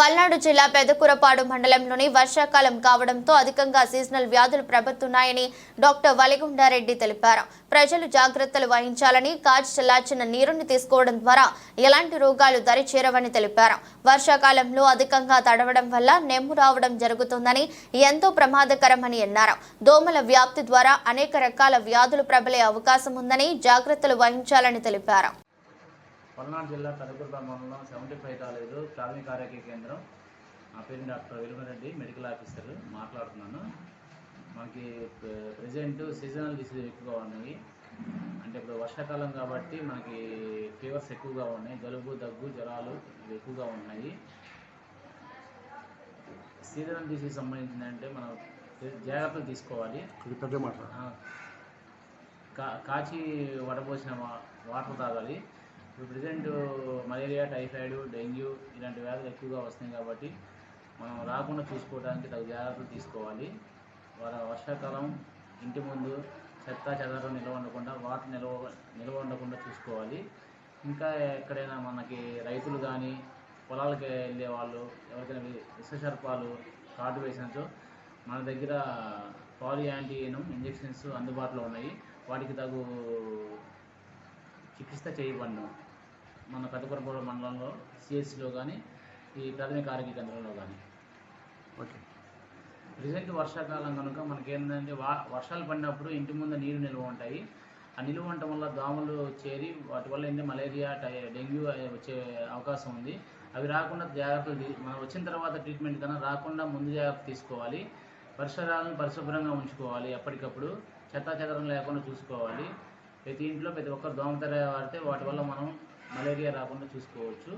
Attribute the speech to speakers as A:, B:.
A: పల్నాడు జిల్లా పెదకురపాడు మండలంలోని వర్షాకాలం కావడంతో అధికంగా సీజనల్ వ్యాధులు ప్రబలుతున్నాయని డాక్టర్ వలిగుండారెడ్డి తెలిపారు. ప్రజలు జాగ్రత్తలు వహించాలని కాచి చల్లార్చిన నీరుని తీసుకోవడం ద్వారా ఎలాంటి రోగాలు దరి చేరవని తెలిపారు. వర్షాకాలంలో అధికంగా తడవడం వల్ల నెమ్ము రావడం జరుగుతుందని ఎంతో ప్రమాదకరమని అన్నారు. దోమల వ్యాప్తి ద్వారా అనేక రకాల వ్యాధులు ప్రబలే అవకాశం ఉందని జాగ్రత్తలు వహించాలని తెలిపారు.
B: పల్నాడు జిల్లా పెదకుర్ప మండలం సెవెంటీ ఫైవ్ కాలేజీలో ప్రాథమిక ఆరోగ్య కేంద్రం. నా పేరు డాక్టర్ వెలుమరెడ్డి మెడికల్ ఆఫీసర్ మాట్లాడుతున్నాను. మనకి ప్రజెంట్ సీజనల్ డిసీజ్ ఎక్కువగా ఉన్నాయి. అంటే ఇప్పుడు వర్షాకాలం కాబట్టి మనకి ఫీవర్స్ ఎక్కువగా ఉన్నాయి. జలుబు దగ్గు జ్వరాలు ఇవి ఎక్కువగా ఉన్నాయి. సీజనల్ డిసీజ్ సంబంధించిందంటే మనం జాగ్రత్తలు తీసుకోవాలి. కాచి వడపోసిన వాటర్ తాగాలి. ఇప్పుడు ప్రజెంట్ మలేరియా టైఫాయిడ్ డెంగ్యూ ఇలాంటి వ్యాధులు ఎక్కువగా వస్తున్నాయి కాబట్టి మనం రాకుండా చూసుకోవడానికి తగు జాగ్రత్తలు తీసుకోవాలి. వాళ్ళ వర్షాకాలం ఇంటి ముందు చెత్త చెదారం నిల్వ ఉండకుండా వాటర్ నిల్వ నిల్వ ఉండకుండా చూసుకోవాలి. ఇంకా ఎక్కడైనా మనకి రైతులు కానీ పొలాలకి వెళ్ళే వాళ్ళు ఎవరికైనా విషసర్పాలు కాటు వేసినచో మన దగ్గర పాలి యాంటీనం ఇంజెక్షన్స్ అందుబాటులో ఉన్నాయి. వాటికి తగు చికిత్స చేయబడినాం. మన పెద్దకొరపూడ మండలంలో సిఎస్సిలో కానీ ఈ ప్రాథమిక ఆరోగ్య కేంద్రంలో కానీ
C: ఓకే.
B: ప్రజెంట్ వర్షాకాలం కనుక మనకేంటంటే వా వర్షాలు పడినప్పుడు ఇంటి ముందు నీరు నిల్వ ఉంటాయి. ఆ నిల్వ ఉండటం వల్ల దోమలు చేరి వాటి వల్ల ఏంటంటే మలేరియా టై డెంగ్యూ వచ్చే అవకాశం ఉంది. అవి రాకుండా జాగ్రత్తలు మనం వచ్చిన తర్వాత ట్రీట్మెంట్ కన్నా రాకుండా ముందు జాగ్రత్త తీసుకోవాలి. పరిసరాలను పరిశుభ్రంగా ఉంచుకోవాలి ఎప్పటికప్పుడు చెత్తా చెదరం లేకుండా చూసుకోవాలి. ప్రతి ఇంట్లో ప్రతి ఒక్కరు దోమతెర వాడితే వాటి వల్ల మనం మలేరియా రాకుండా చూసుకోవచ్చు.